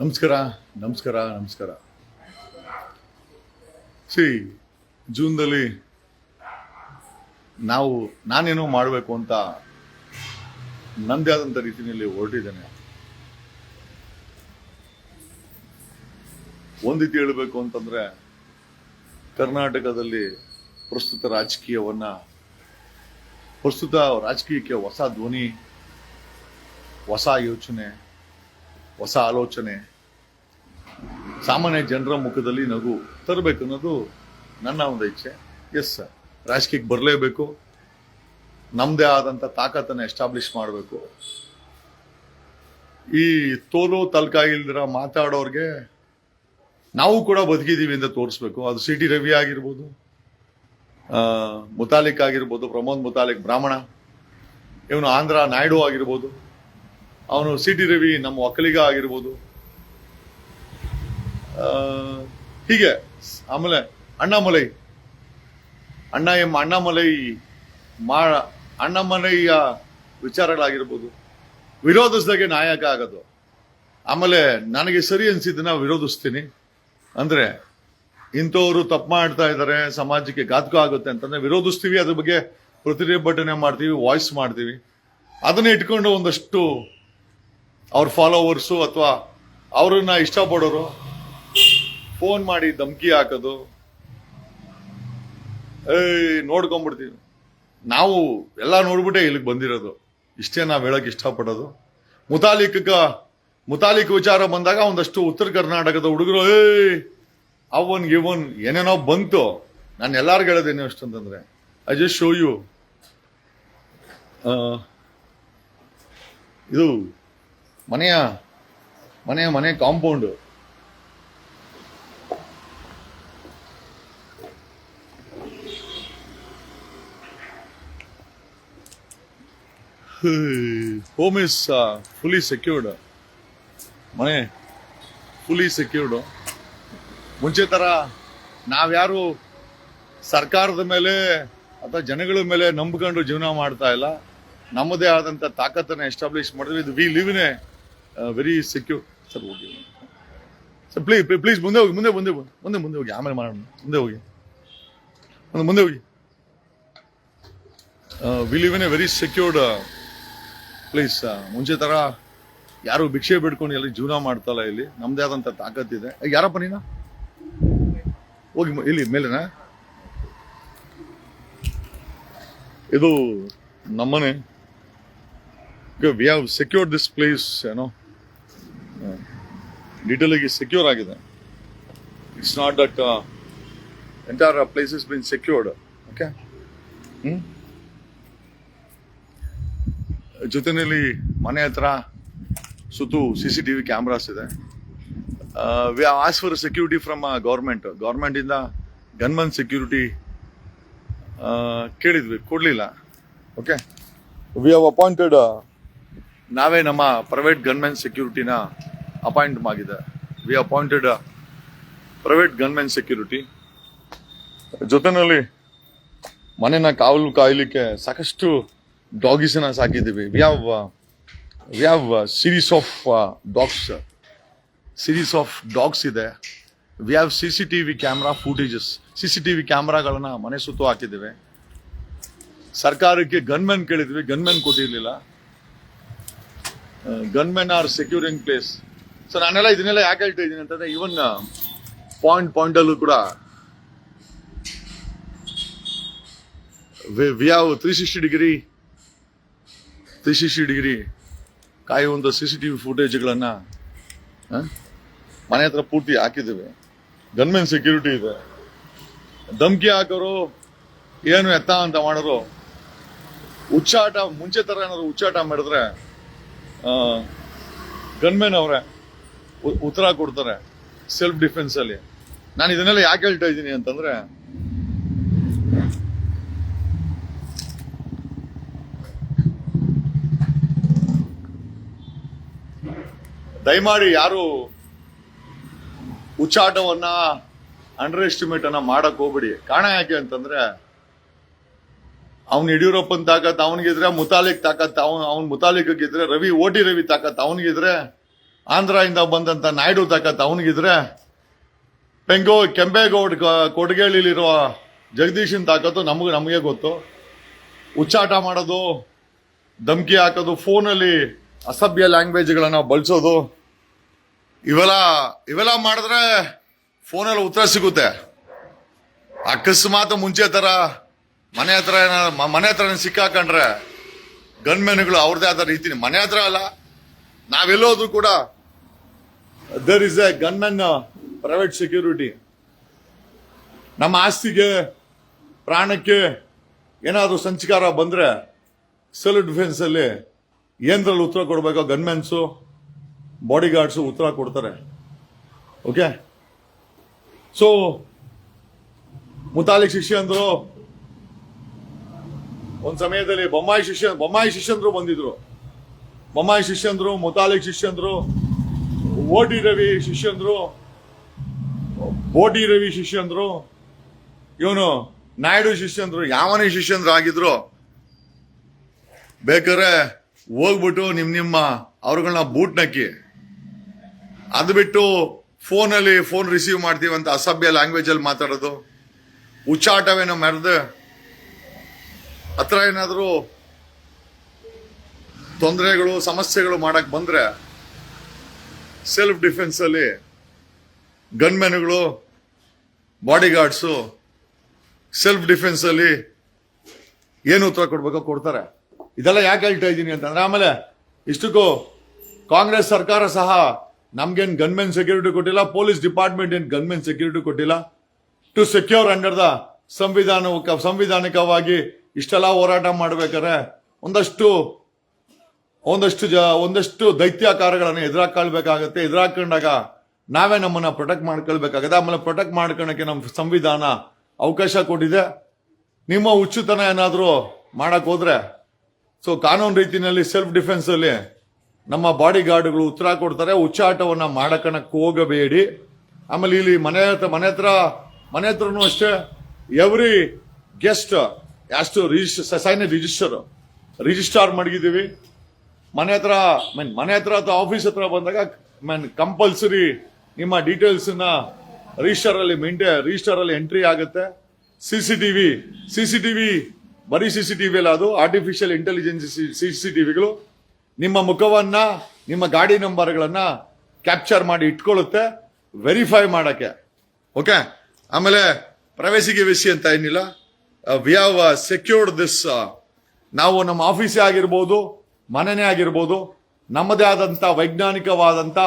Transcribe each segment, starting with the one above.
ನಮಸ್ಕಾರ ನಮಸ್ಕಾರ ನಮಸ್ಕಾರ. ಸಿ ಜೂನ್ದಲ್ಲಿ ನಾವು, ನಾನೇನೋ ಮಾಡಬೇಕು ಅಂತ ನಂದೇ ಆದಂಥ ರೀತಿಯಲ್ಲಿ ಹೊರಟಿದ್ದೇನೆ. ಒಂದು ರೀತಿ ಹೇಳಬೇಕು ಅಂತಂದ್ರೆ, ಕರ್ನಾಟಕದಲ್ಲಿ ಪ್ರಸ್ತುತ ರಾಜಕೀಯವನ್ನ, ಪ್ರಸ್ತುತ ರಾಜಕೀಯಕ್ಕೆ ಹೊಸ ಧ್ವನಿ, ಹೊಸ ಯೋಚನೆ ಹೊಸ ಆಲೋಚನೆ. ಸಾಮಾನ್ಯ ಜನರ ಮುಖದಲ್ಲಿ ನಗು ತರಬೇಕು ಅನ್ನೋದು ನನ್ನ ಒಂದು ಇಚ್ಛೆ. ಎಸ್ ಸರ್ ರಾಜಕೀಯಕ್ಕೆ ಬರಲೇಬೇಕು. ನಮ್ಮದೇ ಆದಂಥ ತಾಕತ್ತನ್ನು ಎಸ್ಟಾಬ್ಲಿಷ್ ಮಾಡಬೇಕು. ಈ ತೋಲು ತಲ್ಕ ಮಾತಾಡೋರಿಗೆ ನಾವು ಕೂಡ ಬದುಕಿದೀವಿ ಅಂತ ತೋರಿಸ್ಬೇಕು. ಅದು ಸಿ ಟಿ ರವಿ ಆಗಿರ್ಬೋದು ಮುತಾಲಿಕ್ ಆಗಿರ್ಬೋದು, ಪ್ರಮೋದ್ ಮುತಾಲಿಕ್ ಬ್ರಾಹ್ಮಣ, ಇವನು ಆಂಧ್ರ ನಾಯ್ಡು ಆಗಿರ್ಬೋದು. ಅವನು ಸಿ ಟಿ ರವಿ, ನಮ್ಮ ಒಕ್ಕಲಿಗ ಆಗಿರ್ಬೋದು. ಹೀಗೆ, ಆಮೇಲೆ ಅಣ್ಣಾಮಲೈ. ಅಣ್ಣ ಎಂ ಅಣ್ಣಾಮಲೈ, ಮಾ, ಅಣ್ಣಾಮಲೈಯ ವಿಚಾರಗಳಾಗಿರ್ಬೋದು. ವಿರೋಧಿಸಿದಾಗೆ ನಾಯಕ ಆಗೋದು. ಆಮೇಲೆ ನನಗೆ ಸರಿ ಅನಿಸಿದ್ದನ್ನ ವಿರೋಧಿಸ್ತೀನಿ. ಅಂದರೆ, ಇಂಥವ್ರು ತಪ್ಪು ಮಾಡ್ತಾ ಇದ್ದಾರೆ ಸಮಾಜಕ್ಕೆ ಘಾತಕ ಆಗುತ್ತೆ ಅಂತಂದ್ರೆ ವಿರೋಧಿಸ್ತೀವಿ, ಅದ್ರ ಬಗ್ಗೆ ಪ್ರತಿಭಟನೆ ಮಾಡ್ತೀವಿ, ವಾಯ್ಸ್ ಮಾಡ್ತೀವಿ. ಅದನ್ನ ಇಟ್ಕೊಂಡು ಒಂದಷ್ಟು ಅವ್ರ ಫಾಲೋವರ್ಸು ಅಥವಾ ಅವ್ರನ್ನ ಇಷ್ಟಪಡೋರು ಫೋನ್ ಮಾಡಿ ಧಮಕಿ ಹಾಕೋದು. ಏಯ್ ನೋಡ್ಕೊಂಡ್ಬಿಡ್ತೀವಿ ನಾವು ಎಲ್ಲ ನೋಡ್ಬಿಟ್ಟೆ ಇಲ್ಲಿಗೆ ಬಂದಿರೋದು. ಇಷ್ಟೇ ನಾವು ಹೇಳೋಕೆ ಇಷ್ಟಪಡೋದು. ಮುತಾಲಿಕ ಮುತಾಲಿಕ್ ವಿಚಾರ ಬಂದಾಗ ಒಂದಷ್ಟು ಉತ್ತರ ಕರ್ನಾಟಕದ ಹುಡುಗರು, ಏಯ್ ಅವನ್ ಇವನ್ ಏನೇನೋ ಬಂತು. ನಾನು ಎಲ್ಲರಿಗೂ ಹೇಳೋದೇನು ಅಷ್ಟು ಅಂತಂದ್ರೆ ಐ ಜಸ್ಟ್ ಶೋ ಯು ಇದು ಮನೆಯ ಮನೆಯ ಮನೆ compound home is fully secured ಮನೆ ಫುಲಿ ಸೆಕ್ಯೂರ್ಡ್ ಮುಂಚೆ ತರ ನಾವ್ಯಾರು ಸರ್ಕಾರದ ಮೇಲೆ ಅಥವಾ ಜನಗಳ ಮೇಲೆ ನಂಬ್ಕೊಂಡು ಜೀವನ ಮಾಡ್ತಾ ಇಲ್ಲ. ನಮ್ಮದೇ ಆದಂತ ತಾಕತ್ತನ್ನ ಎಸ್ಟಾಬ್ಲಿಷ್ ಮಾಡಿದ್ವಿ ಇದು we live in a very secure sir, ಹೋಗಿ. ಸರ್ ಪ್ಲೀಸ್ ಪ್ಲೀಸ್ ಮುಂದೆ ಹೋಗಿ, ಮುಂದೆ ಮುಂದೆ ಮುಂದೆ ಮುಂದೆ ಹೋಗಿ. ಆಮೇಲೆ ಮಾಡೋಣ. ಮುಂದೆ ಹೋಗಿ. ಮುಂದೆ ಮುಂದೆ ಹೋಗಿ. We live in a very secured please ಮುಂಚೆ ತರ ಯಾರು ಭಿಕ್ಷೆ ಬಿಡ್ಕೊಂಡು ಎಲ್ಲಿ ಜೀವನ ಮಾಡ್ತಲ್ಲ ಇಲ್ಲಿ. ನಮ್ದೇ ಆದಂಥ ತಾಕತ್ತಿದೆ ಯಾರಪ್ಪ ನೀನ? ಹೋಗಿ, ಇಲ್ಲಿ, ಮೇಲೆನಾ? ಇದು ನಮ್ಮನೆ. We have secured this place ಏನೋ ಆಗಿ ಸೆಕ್ಯೂರ್ ಆಗಿದೆ. It's not that entire place is been secured okay ಜೊತೆಯಲ್ಲಿ ಮನೆ ಹತ್ರ ಸುತ್ತು C C T V cameras ಇದೆ we as for security from government ಗೌರ್ಮೆಂಟಿಂದ ಗನ್ಮನ್ ಸೆಕ್ಯೂರಿಟಿ ಕೇಳಿದ್ವಿ. ಕೊಡಲಿಲ್ಲ ಓಕೆ ವಿ ಹವ್ ಅಪಾಯಿಂಟೆಡ್ ನಾವೇ ನಮ್ಮ ಪ್ರೈವೇಟ್ ಗನ್ಮೆನ್ ಸೆಕ್ಯೂರಿಟಿನ ಅಪಾಯಿಂಟ್ ಆಗಿದೆ we appointed private gunmen security ಜೊತೆನಲ್ಲಿ ಮನೆನ ಕಾವಲು ಕಾಯಲಿಕ್ಕೆ ಸಾಕಷ್ಟು ಡಾಗಿಸನ್ನ ಸಾಕಿದ್ದೀವಿ. We have we have series of dogs series of dogs ಇದೆ we have C C T V camera footages C C T V ಕ್ಯಾಮ್ರಾಗಳನ್ನ ಮನೆ ಸುತ್ತು ಹಾಕಿದ್ದೀವಿ. ಸರ್ಕಾರಕ್ಕೆ ಗನ್ಮೆನ್ ಕೇಳಿದ್ವಿ. Gunmen ಕೊಟ್ಟಿರಲಿಲ್ಲ. Gunmen are securing place so ನಾನೆಲ್ಲ ಇದನ್ನೆಲ್ಲ ಯಾಕೆ ಹೇಳ್ತಾ ಇದ್ದೀನಿ ಅಂತಂದ್ರೆ ಇವನ್ ಪಾಯಿಂಟ್ ಪಾಯಿಂಟ್ ಅಲ್ಲೂ ಕೂಡ we have three sixty degree three sixty degree ಕಾಯುವಂಥ C C T V ಫುಟೇಜ್ಗಳನ್ನ ಮನೆ ಹತ್ರ ಪೂರ್ತಿ ಹಾಕಿದ್ದೇವೆ. ಗನ್ಮೆನ್ ಸೆಕ್ಯೂರಿಟಿ ಇದೆ. ಧಮ್ಕಿ ಹಾಕೋರು, ಏನು ಎತ್ತ ಅಂತ ಮಾಡೋರು ಉಚ್ಚಾಟ ಮುಂಚೆ ಥರ ಏನಾದ್ರು ಉಚ್ಚಾಟ ಮಾಡಿದ್ರೆ ಗನ್ಮೆನ್ ಅವರೇ ಉತ್ತರ ಕೊಡ್ತಾರೆ ಸೆಲ್ಫ್ ಡಿಫೆನ್ಸ್ ಅಲ್ಲಿ. ನಾನು ಇದನ್ನೆಲ್ಲ ಯಾಕೆ ಹೇಳ್ತಾ ಇದ್ದೀನಿ ಅಂತಂದ್ರೆ, ದಯಮಾಡಿ ಯಾರು ಉಚ್ಚಾಟವನ್ನ ಅಂಡರ್ ಎಸ್ಟಿಮೇಟ್ ಅನ್ನ ಮಾಡಕ್ ಹೋಗ್ಬಿಡಿ. ಕಾರಣ ಯಾಕೆ ಅಂತಂದ್ರೆ, ಅವ್ನ್ ಯಡಿಯೂರಪ್ಪನ್ ತಾಕತ್ ಅವನಿಗಿದ್ರೆ ಮುತಾಲಿಕ್ ತಾಕತ್, ಅವನ್ ಅವ್ನ್ ಮುತಾಲಿಕ್ ಇದ್ರೆ ರವಿ, ಓಟಿ ರವಿ ತಾಕತ್ ಅವನಿಗಿದ್ರೆ ಆಂಧ್ರದಿಂದ ಬಂದಂತ ನಾಯ್ಡು ತಾಕತ್ ಅವನಿಗಿದ್ರೆ ಬೆಂಗೋ ಕೆಂಪೇಗೌಡ ಕೊಡಗೇಳಿಲಿರುವ ಜಗದೀಶನ್ ತಾಕತ್ತು ನಮಗೆ ನಮಗೆ ಗೊತ್ತು. ಉಚ್ಚಾಟ ಮಾಡೋದು, ಧಮ್ಕಿ ಹಾಕೋದು, ಫೋನಲ್ಲಿ ಅಸಭ್ಯ ಲ್ಯಾಂಗ್ವೇಜ್ಗಳನ್ನು ಬಳಸೋದು. ಇವೆಲ್ಲ ಇವೆಲ್ಲ ಮಾಡಿದ್ರೆ ಫೋನಲ್ಲಿ ಉತ್ತರ ಸಿಗುತ್ತೆ. ಅಕಸ್ಮಾತ್ ಮುಂಚೆ ಥರ ಮನೆ ಹತ್ರ ಮನೆ ಹತ್ರ ಸಿಕ್ಕಾಕೊಂಡ್ರೆ ಗನ್ಮೆನ್ಗಳು ಅವ್ರದ್ದೇ ಆದ ರೀತಿ ಮನೆ ಹತ್ರ ಅಲ್ಲ. ನಾವೆಲ್ಲೋದ್ರು ಕೂಡ there is a gunmen private security ನಮ್ಮ ಆಸ್ತಿಗೆ, ಪ್ರಾಣಕ್ಕೆ ಏನಾದರೂ ಸಂಚಕಾರ ಬಂದ್ರೆ ಡಿಫೆನ್ಸ್ ಅಲ್ಲಿ ಏನ್ರಲ್ಲಿ ಉತ್ತರ ಕೊಡಬೇಕೋ? ಗನ್ಮೆನ್ಸು ಬಾಡಿ ಗಾರ್ಡ್ಸು ಉತ್ತರ ಕೊಡ್ತಾರೆ. ಓಕೆ ಸೊ ಮುತಾಲಿಕ್ ಶಿಷ್ಯಂದ್ರು, ಒಂದು ಸಮಯದಲ್ಲಿ ಬೊಮ್ಮಾಯಿ ಶಿಷ್ಯ, ಬೊಮ್ಮಾಯಿ ಶಿಷ್ಯಂದ್ರು ಬಂದಿದ್ರು. ಬೊಮ್ಮಾಯಿ ಶಿಷ್ಯಂದ್ರು, ಮುತಾಲಿಕ್ ಶಿಷ್ಯಂದ್ರು ಓಟಿ ರವಿ ಶಿಷ್ಯಂದ್ರು ಓಡಿ ರವಿ ಶಿಷ್ಯಂದ್ರು ಇವನು ನಾಯ್ಡು ಶಿಷ್ಯಂದ್ರು ಯಾವನೇ ಶಿಷ್ಯಂದ್ರು ಆಗಿದ್ರು. ಬೇಕಾದ್ರೆ ಹೋಗ್ಬಿಟ್ಟು ನಿಮ್ ನಿಮ್ಮ ಅವ್ರುಗಳನ್ನ ಬೂಟ್ ನಕ್ಕಿ. ಅದು ಬಿಟ್ಟು ಫೋನಲ್ಲಿ ಫೋನ್ ರಿಸೀವ್ ಮಾಡ್ತೀವಿ ಅಂತ ಅಸಭ್ಯ ಲ್ಯಾಂಗ್ವೇಜ್ ಅಲ್ಲಿ ಮಾತಾಡೋದು. ಉಚ್ಚಾಟವೇನೋ ಮೆರೆದು. ಹತ್ರ ಏನಾದರೂ ತೊಂದರೆಗಳು, ಸಮಸ್ಯೆಗಳು ಮಾಡಕ್ ಬಂದ್ರೆ ಸೆಲ್ಫ್ ಡಿಫೆನ್ಸಲ್ಲಿ ಗನ್ಮೆನ್ಗಳು ಬಾಡಿ ಗಾರ್ಡ್ಸು ಸೆಲ್ಫ್ ಡಿಫೆನ್ಸಲ್ಲಿ ಏನು ಉತ್ತರ ಕೊಡ್ಬೇಕೋ ಕೊಡ್ತಾರೆ. ಇದೆಲ್ಲ ಯಾಕೆ ಹೇಳ್ತಾ ಇದ್ದೀನಿ ಅಂತಂದ್ರೆ ಆಮೇಲೆ ಇಷ್ಟಕ್ಕೂ ಕಾಂಗ್ರೆಸ್ ಸರ್ಕಾರ ಸಹ ನಮ್ಗೇನು ಗನ್ಮೆನ್ ಸೆಕ್ಯೂರಿಟಿ ಕೊಟ್ಟಿಲ್ಲ ಪೊಲೀಸ್ ಡಿಪಾರ್ಟ್ಮೆಂಟ್ ಏನು ಗನ್ಮೆನ್ ಸೆಕ್ಯೂರಿಟಿ ಕೊಟ್ಟಿಲ್ಲ. ಟು ಸೆಕ್ಯೂರ್ ಅಂಡರ್ ದ ಸಂವಿಧಾನ ಸಂವಿಧಾನಿಕವಾಗಿ ಇಷ್ಟೆಲ್ಲ ಹೋರಾಟ ಮಾಡ್ಬೇಕಾದ್ರೆ ಒಂದಷ್ಟು ಒಂದಷ್ಟು ಜ, ಒಂದಷ್ಟು ದೈತ್ಯಾಕಾರಗಳನ್ನು ಎದುರಾಕೊಳ್ಬೇಕಾಗತ್ತೆ ಎದುರಾಕೊಂಡಾಗ ನಾವೇ ನಮ್ಮನ್ನ ಪ್ರೊಟೆಕ್ಟ್ ಮಾಡ್ಕೊಳ್ಬೇಕಾಗತ್ತೆ. ಆಮೇಲೆ ಪ್ರೊಟೆಕ್ಟ್ ಮಾಡ್ಕೊಳಕ್ಕೆ ನಮ್ಮ ಸಂವಿಧಾನ ಅವಕಾಶ ಕೊಟ್ಟಿದೆ. ನಿಮ್ಮ ಹುಚ್ಚುತನ ಏನಾದರೂ ಮಾಡಕ್ ಹೋದ್ರೆ ಸೊ ಕಾನೂನು ರೀತಿಯಲ್ಲಿ ಸೆಲ್ಫ್ ಡಿಫೆನ್ಸ್ ಅಲ್ಲಿ ನಮ್ಮ ಬಾಡಿ ಗಾರ್ಡ್ಗಳು ಉತ್ತರ ಕೊಡ್ತಾರೆ. ಹುಚ್ಚಾಟವನ್ನು ಮಾಡಕಣಕ್ಕೆ ಹೋಗಬೇಡಿ. ಆಮೇಲೆ ಇಲ್ಲಿ ಮನೆ ಹತ್ರ ಮನೆ ಹತ್ರ, ಮನೆ ಹತ್ರನೂ ಅಷ್ಟೇ ಎವ್ರಿ ಗೆಸ್ಟ್ ಅಷ್ಟು ರಿಜಿಸ್ಟರ್ ಸೈನ್ ರಿಜಿಸ್ಟರ್ ರಿಜಿಸ್ಟಾರ್ ಮಡಗಿದ್ದೀವಿ. ಮನೆ ಹತ್ರ ಮೀನ್ ಮನೆ ಹತ್ರ ಅಥವಾ ಆಫೀಸ್ ಹತ್ರ ಬಂದಾಗ ಮೀನ್ ಕಂಪಲ್ಸರಿ ನಿಮ್ಮ ಡೀಟೇಲ್ಸ್ನ ರಿಜಿಸ್ಟರ್ ಅಲ್ಲಿ ಮೇಂಟೇ ರಿಜಿಸ್ಟರ್ ಅಲ್ಲಿ ಎಂಟ್ರಿ ಆಗುತ್ತೆ. ಟಿ ವಿ ಬರೀ ಸಿ ಸಿ ಟಿ ವಿ ಅಲ್ಲ ಅದು ಆರ್ಟಿಫಿಷಿಯಲ್ ಇಂಟೆಲಿಜೆನ್ಸ್ ವಿಗಳು ನಿಮ್ಮ ಮುಖವನ್ನ, ನಿಮ್ಮ ಗಾಡಿ ನಂಬರ್ಗಳನ್ನ ಕ್ಯಾಪ್ಚರ್ ಮಾಡಿ ಇಟ್ಕೊಳ್ಳುತ್ತೆ ವೆರಿಫೈ ಮಾಡಕ್ಕೆ. ಓಕೆ ಆಮೇಲೆ ಪ್ರವೇಶಿಗೆ ವಿಷಯ ಅಂತ ಏನಿಲ್ಲ. ವಿ ಹಾವ್ ಸೆಕ್ಯೂರ್ಡ್ ದಿಸ್ ನಾವು ನಮ್ಮ ಆಫೀಸೇ ಆಗಿರ್ಬೋದು ಮನೆನೇ ಆಗಿರ್ಬೋದು, ನಮ್ಮದೇ ಆದಂಥ ವೈಜ್ಞಾನಿಕವಾದಂಥ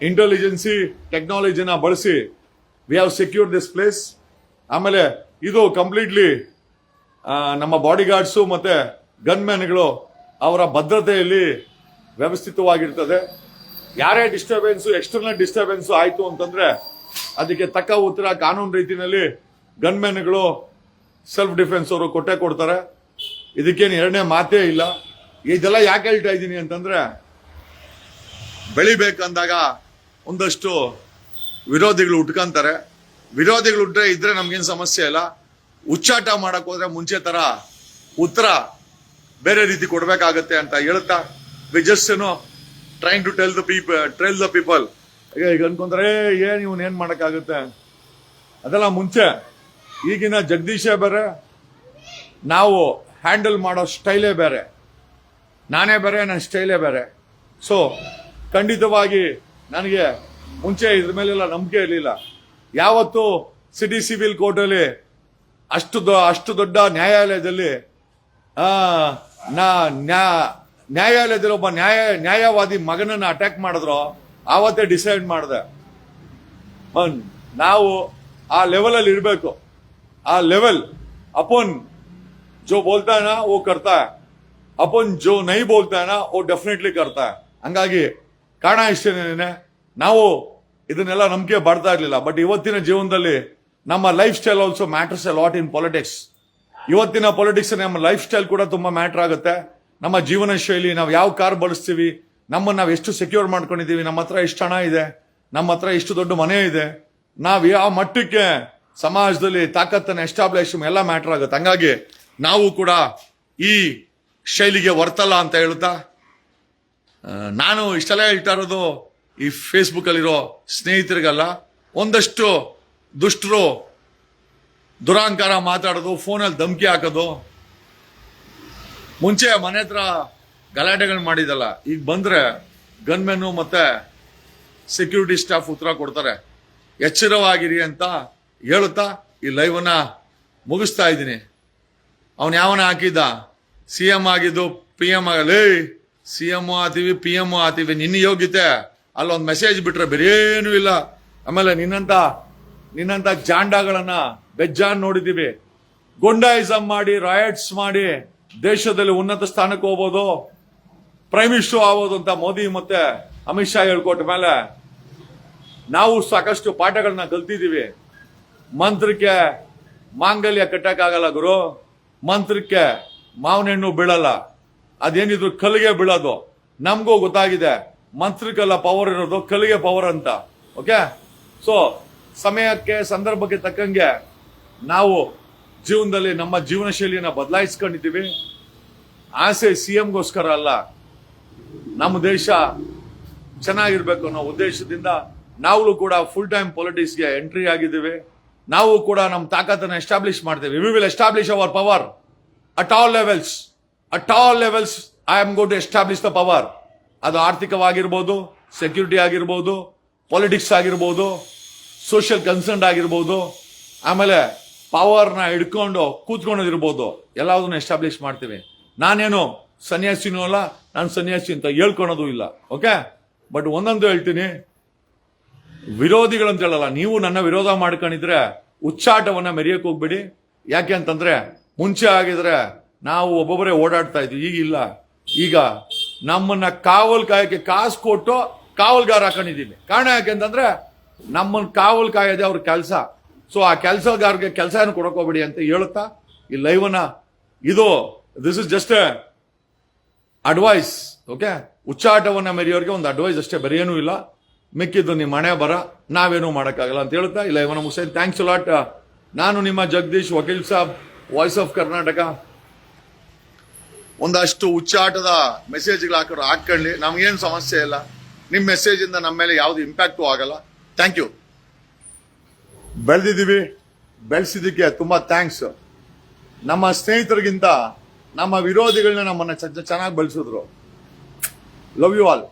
ಇಂಟೆಲಿಜೆನ್ಸಿ ಟೆಕ್ನಾಲಜಿನ ಬಳಸಿ we have secure this place ಆಮೇಲೆ ಇದು ಕಂಪ್ಲೀಟ್ಲಿ ನಮ್ಮ ಬಾಡಿ ಗಾರ್ಡ್ಸು ಮತ್ತು ಗನ್ಮ್ಯಾನ್ಗಳು ಅವರ ಭದ್ರತೆಯಲ್ಲಿ ವ್ಯವಸ್ಥಿತವಾಗಿರ್ತದೆ. ಯಾರೇ ಡಿಸ್ಟರ್ಬೆನ್ಸು ಎಕ್ಸ್ಟರ್ನಲ್ ಡಿಸ್ಟರ್ಬೆನ್ಸು ಆಯಿತು ಅಂತಂದರೆ, ಅದಕ್ಕೆ ತಕ್ಕ ಉತ್ತರ ಕಾನೂನು ರೀತಿಯಲ್ಲಿ ಗನ್ಮ್ಯಾನ್ಗಳು ಸೆಲ್ಫ್ ಡಿಫೆನ್ಸ್ ಅವರು ಕೊಟ್ಟೆ ಕೊಡ್ತಾರೆ. ಇದಕ್ಕೇನು ಎರಡನೇ ಮಾತೇ ಇಲ್ಲ. ಇದೆಲ್ಲ ಯಾಕೆ ಹೇಳ್ತಾ ಇದ್ದೀನಿ ಅಂತಂದ್ರೆ ಬೆಳಿಬೇಕಂದಾಗ ಒಂದಷ್ಟು ವಿರೋಧಿಗಳು ಉಟ್ಕೊಂತಾರೆ. ವಿರೋಧಿಗಳು ಉಟ್ರೆ ಇದ್ರೆ ನಮ್ಗೇನು ಸಮಸ್ಯೆ ಇಲ್ಲ. ಉಚ್ಚಾಟ ಮಾಡಕ್ ಹೋದ್ರೆ ಮುಂಚೆ ತರ ಉತ್ತರ ಬೇರೆ ರೀತಿ ಕೊಡ್ಬೇಕಾಗತ್ತೆ ಅಂತ ಹೇಳ್ತಾ ವಿ ಜಸ್ಟ್ ಏನೋ trying to tell the people trail the people ಈಗ ಅನ್ಕೊಂತಾರೆ "ಏ, ಏನ್ ಇವನ್ ಏನ್ ಮಾಡಕ್ಕಾಗುತ್ತೆ? ಅದೆಲ್ಲ ಮುಂಚೆ. ಈಗಿನ ಜಗದೀಶ ಬೇರೆ ನಾವು ಹ್ಯಾಂಡಲ್ ಮಾಡೋ ಸ್ಟೈಲೇ ಬೇರೆ. ನಾನೇ ಬೇರೆ, ನನ್ನ ಸ್ಟೈಲೇ ಬೇರೆ. ಸೊ ಖಂಡಿತವಾಗಿ ನನಗೆ ಮುಂಚೆ ಇದ್ರ ಮೇಲೆಲ್ಲ ನಂಬಿಕೆ ಇರಲಿಲ್ಲ. ಯಾವತ್ತು ಸಿಟಿ ಸಿವಿಲ್ ಕೋರ್ಟಲ್ಲಿ ಅಷ್ಟು ಅಷ್ಟು ದೊಡ್ಡ ನ್ಯಾಯಾಲಯದಲ್ಲಿ ನ್ಯಾಯಾಲಯದಲ್ಲಿ ಒಬ್ಬ ನ್ಯಾಯ, ನ್ಯಾಯವಾದಿ ಮಗನನ್ನ ಅಟ್ಯಾಕ್ ಮಾಡಿದ್ರು. ಆವತ್ತೇ ಡಿಸೈಡ್ ಮಾಡಿದೆ. ನಾವು ಆ ಲೆವೆಲಲ್ಲಿ ಇರಬೇಕು. ಆ ಲೆವೆಲ್ ಅಪೋನ್ जो बोलता है ना वो करता है अपन जो नहीं बोलता है ना वो ಡೆಫಿನೆಟ್ಲಿ करता है ಹಂಗಾಗಿ ಕಾರಣ ಇಷ್ಟೇನೆ ನಾವು ಇದನ್ನೆಲ್ಲ ನಂಬಿಕೆ ಬರ್ತಾ ಇರ್ಲಿಲ್ಲ ಬಟ್ ಇವತ್ತಿನ ಜೀವನದಲ್ಲಿ ನಮ್ಮ lifestyle also matters a lot in politics ಇವತ್ತಿನ ಪೊಲಿಟಿಕ್ಸ್ ನಮ್ಮ ಲೈಫ್ ಸ್ಟೈಲ್ ಕೂಡ ತುಂಬಾ ಮ್ಯಾಟರ್ ಆಗುತ್ತೆ ನಮ್ಮ ಜೀವನ ಶೈಲಿ ನಾವು ಯಾವ ಕಾರ್ ಬಳಸ್ತೀವಿ ನಮ್ಮನ್ನ ನಾವು ಎಷ್ಟು ಸೆಕ್ಯೂರ್ ಮಾಡ್ಕೊಂಡಿದೀವಿ ನಮ್ಮ ಹತ್ರ ಎಷ್ಟು ಹಣ ಇದೆ ನಮ್ಮ ಹತ್ರ ಎಷ್ಟು ದೊಡ್ಡ ಮನೆ ಇದೆ ನಾವ್ ಯಾವ ಮಟ್ಟಕ್ಕೆ ಸಮಾಜದಲ್ಲಿ ತಾಕತ್ತನ್ನ ಎಸ್ಟಾಬ್ಲಿಷ್ ಎಲ್ಲ ಮ್ಯಾಟರ್ ಆಗುತ್ತೆ ಹಂಗಾಗಿ ನಾವು ಕೂಡ ಈ ಶೈಲಿಗೆ ವರ್ತಲ್ಲ ಅಂತ ಹೇಳ್ತಾ ನಾನು ಇಷ್ಟೆಲ್ಲ ಹೇಳ್ತಾ ಇರೋದು ಈ ಫೇಸ್ಬುಕ್ಕಲ್ಲಿರೋ ಸ್ನೇಹಿತರಿಗಲ್ಲ. ಒಂದಷ್ಟು ದುಷ್ಟರು ದುರಾಂಕಾರ ಮಾತಾಡೋದು, ಫೋನಲ್ಲಿ ಧಮಕಿ ಹಾಕೋದು. ಮುಂಚೆ ಮನೆ ಹತ್ರ ಗಲಾಟೆಗಳು ಮಾಡಿದಲ್ಲ ಈಗ ಬಂದ್ರೆ ಗನ್ಮೆನ್ನು ಮತ್ತೆ ಸೆಕ್ಯೂರಿಟಿ ಸ್ಟಾಫ್ ಉತ್ತರ ಕೊಡ್ತಾರೆ. ಎಚ್ಚರವಾಗಿರಿ ಅಂತ ಹೇಳುತ್ತಾ ಈ ಲೈವ್ ಅನ್ನ ಮುಗಿಸ್ತಾ ಇದ್ದೀನಿ. ಅವನ್ ಯಾವನ ಹಾಕಿದ್ದ? ಸಿ ಎಂ ಆಗಿದ್ದು ಪಿ ಎಂ ಆಗಲಿ ಸಿ ಎಂ ಆತೀವಿ ಪಿ ಎಂ ಆತೀವಿ ನಿನ್ನ ಯೋಗ್ಯತೆ. ಅಲ್ಲೊಂದು ಮೆಸೇಜ್ ಬಿಟ್ರೆ ಬೇರೇನೂ ಇಲ್ಲ. ಆಮೇಲೆ ನಿನ್ನಂತ ನಿನ್ನಂತ ಜಾಂಡಾಗಳನ್ನ ಬೆಜ್ಜಾನ್ ನೋಡಿದೀವಿ ಗುಂಡಾಯಿಸಮ್ ಮಾಡಿ ರಾಯಟ್ಸ್ ಮಾಡಿ ದೇಶದಲ್ಲಿ ಉನ್ನತ ಸ್ಥಾನಕ್ಕೆ ಹೋಗ್ಬೋದು. ಪ್ರೈಮ್ ಮಿನಿಸ್ಟರ್ ಆಗೋದು ಅಂತ ಮೋದಿ ಮತ್ತೆ ಅಮಿತ್ ಶಾ ಹೇಳ್ಕೊಟ್ಟ ಮೇಲೆ ನಾವು ಸಾಕಷ್ಟು ಪಾಠಗಳನ್ನ ಕಲ್ತಿದ್ದೀವಿ. ಮಂತ್ರಕ್ಕೆ ಮಾಂಗಲ್ಯ ಕಟ್ಟಕ್ಕಾಗಲ್ಲ ಗುರು. ಮಂತ್ರಕ್ಕೆ ಮಾವಿನ ಹಣ್ಣು ಬೀಳಲ್ಲ. ಅದೇನಿದ್ರು ಕಲ್ಲಿಗೆ ಬೀಳೋದು. ನಮಗೂ ಗೊತ್ತಾಗಿದೆ. ಮಂತ್ರಕ್ಕೆಲ್ಲ ಪವರ್ ಇರೋದು, ಕಲ್ಲಿಗೆ ಪವರ್ ಅಂತ. ಓಕೆ ಸೊ ಸಮಯಕ್ಕೆ, ಸಂದರ್ಭಕ್ಕೆ ತಕ್ಕಂಗೆ ನಾವು ಜೀವನದಲ್ಲಿ ನಮ್ಮ ಜೀವನ ಶೈಲಿಯನ್ನ ಬದಲಾಯಿಸ್ಕೊಂಡಿದ್ದೀವಿ. ಆಸೆ ಸಿ ಎಂಗೋಸ್ಕರ ಅಲ್ಲ. ನಮ್ಮ ದೇಶ ಚೆನ್ನಾಗಿರ್ಬೇಕು ಅನ್ನೋ ಉದ್ದೇಶದಿಂದ ನಾವು ಕೂಡ ಫುಲ್ ಟೈಮ್ ಪೊಲಿಟಿಕ್ಸ್ಗೆ ಎಂಟ್ರಿ ಆಗಿದ್ದೀವಿ. ನಾವು ಕೂಡ ನಮ್ಮ ತಾಕತ್ತನ್ನು ಎಸ್ಟಾಬ್ಲಿಷ್ ಮಾಡ್ತೀವಿ. We will establish our power at all levels at all levels I am go to establish the power ಅದು ಆರ್ಥಿಕವಾಗಿರ್ಬೋದು ಸೆಕ್ಯೂರಿಟಿ ಆಗಿರ್ಬೋದು ಪಾಲಿಟಿಕ್ಸ್ ಆಗಿರ್ಬೋದು ಸೋಷಿಯಲ್ ಕನ್ಸರ್ನ್ ಆಗಿರ್ಬೋದು, ಆಮೇಲೆ ಪವರ್ನ ಹಿಡ್ಕೊಂಡು ಕೂತ್ಕೊಂಡಿರ್ಬೋದು ಎಲ್ಲದನ್ನು ಎಸ್ಟಾಬ್ಲಿಷ್ ಮಾಡ್ತೀವಿ. ನಾನೇನು ಸನ್ಯಾಸಿನೂ ಅಲ್ಲ, ನಾನು ಸನ್ಯಾಸಿ ಅಂತ ಹೇಳ್ಕೊಳೋದು ಇಲ್ಲ ಓಕೆ ಬಟ್ ಒಂದೊಂದು ಹೇಳ್ತೀನಿ. ವಿರೋಧಿಗಳಂತ ಹೇಳಲ್ಲ. ನೀವು ನನ್ನ ವಿರೋಧ ಮಾಡ್ಕೊಂಡಿದ್ರೆ ಉಚ್ಚಾಟವನ್ನ ಮೆರೆಯಕ್ಕೆ ಹೋಗ್ಬೇಡಿ. ಯಾಕೆ ಅಂತಂದ್ರೆ ಮುಂಚೆ ಆಗಿದ್ರೆ ನಾವು ಒಬ್ಬೊಬ್ಬರೇ ಓಡಾಡ್ತಾ ಇದ್ವಿ. ಈಗ ಇಲ್ಲ. ಈಗ ನಮ್ಮನ್ನ ಕಾವಲ್ ಕಾಯಕ್ಕೆ ಕಾಸು ಕೊಟ್ಟು ಕಾವಲ್ಗಾರ ಹಾಕೊಂಡಿದ್ದೀವಿ. ಕಾರಣ ಯಾಕೆ ಅಂತಂದ್ರೆ ನಮ್ಮನ್ನ ಕಾವಲ್ ಕಾಯೋದೇ ಅವ್ರ ಕೆಲಸ. ಸೊ ಆ ಕೆಲಸಗಾರರಿಗೆ ಕೆಲಸ ಏನು ಕೊಡಕೋಬೇಡಿ ಅಂತ ಹೇಳುತ್ತಾ ಈ ಲೈವನ್ನ ಇದು this is just advice okay ಉಚ್ಚಾಟವನ್ನ ಮೆರೆಯೋರಿಗೆ ಒಂದು ಅಡ್ವೈಸ್ ಅಷ್ಟೇ, ಬರೆಯೇನೂ ಇಲ್ಲ. ಮಿಕ್ಕಿದ್ದು ನಿಮ್ಮ ಮನೆ ಬರ, ನಾವೇನೂ ಮಾಡೋಕ್ಕಾಗಲ್ಲ ಅಂತ ಹೇಳ್ತಾ ಇಲ್ಲ, ಇವನ ಹುಸೇನ್ ಥ್ಯಾಂಕ್ಸ್ ಲಾಟ್ ನಾನು ನಿಮ್ಮ ಜಗದೀಶ್ ವಕೀಲ್ ಸಾಬ್ ವಾಯ್ಸ್ ಆಫ್ ಕರ್ನಾಟಕ ಒಂದಷ್ಟು ಉಚ್ಚಾಟದ ಮೆಸೇಜ್ಗಳು ಹಾಕೋರು ಹಾಕೊಳ್ಳಿ ನಮ್ಗೇನು ಸಮಸ್ಯೆ ಇಲ್ಲ. ನಿಮ್ಮ ಮೆಸೇಜಿಂದ ನಮ್ಮ ಮೇಲೆ ಯಾವುದು ಇಂಪ್ಯಾಕ್ಟು ಆಗಲ್ಲ. Thank you ಬೆಳೆದಿದ್ದೀವಿ. ಬೆಳೆಸಿದ್ದಕ್ಕೆ ತುಂಬಾ ಥ್ಯಾಂಕ್ಸ್ ನಮ್ಮ ಸ್ನೇಹಿತರಿಗಿಂತ ನಮ್ಮ ವಿರೋಧಿಗಳನ್ನ ನಮ್ಮನ್ನ ಚೆನ್ನಾಗಿ ಬೆಳೆಸಿದ್ರು. Love you all